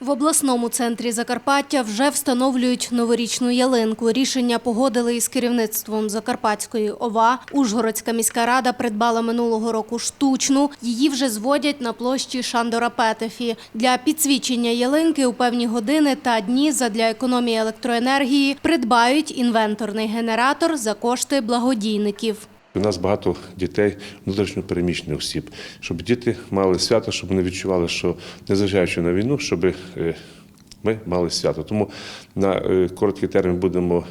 В обласному центрі Закарпаття вже встановлюють новорічну ялинку. Рішення погодили із керівництвом Закарпатської ОВА. Ужгородська міська рада придбала минулого року штучну. Її вже зводять на площі Шандора Петефі. Для підсвічення ялинки у певні години та дні задля економії електроенергії придбають інвенторний генератор за кошти благодійників. У нас багато дітей, внутрішньопереміщених осіб, щоб діти мали свято, щоб вони відчували, що незважаючи на війну, щоб е, ми мали свято. Тому на е, короткий термін будемо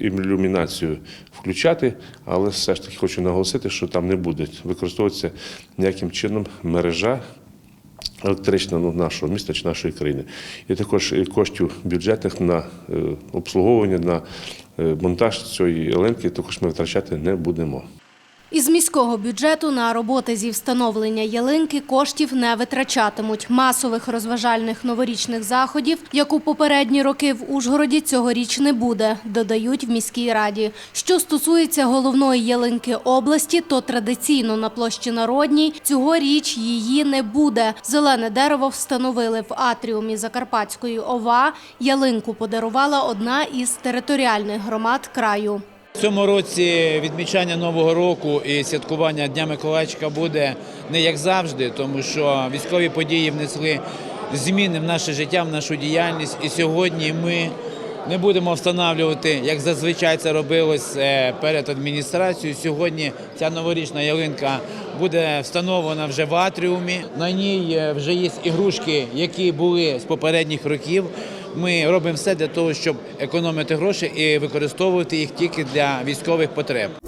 ілюмінацію включати, але все ж таки хочу наголосити, що там не буде використовуватися ніяким чином мережа. Електрична ну, нашого міста чи нашої країни. І також коштів бюджетних на е, обслуговування, на е, монтаж цієї ленки також ми витрачати не будемо. Із міського бюджету на роботи зі встановлення ялинки коштів не витрачатимуть. Масових розважальних новорічних заходів, як у попередні роки в Ужгороді, цьогоріч не буде, додають в міській раді. Що стосується головної ялинки області, то традиційно на площі Народній цьогоріч її не буде. Зелене дерево встановили в атріумі Закарпатської ОВА. Ялинку подарувала одна із територіальних громад краю. В цьому році відмічання Нового року і святкування Дня Миколайчика буде не як завжди, тому що військові події внесли зміни в наше життя, в нашу діяльність. І сьогодні ми не будемо встановлювати, як зазвичай це робилось е, перед адміністрацією. Сьогодні ця новорічна ялинка буде встановлена вже в атріумі. На ній е, вже є ігрушки, які були з попередніх років. Ми робимо все для того, щоб економити гроші і використовувати їх тільки для військових потреб.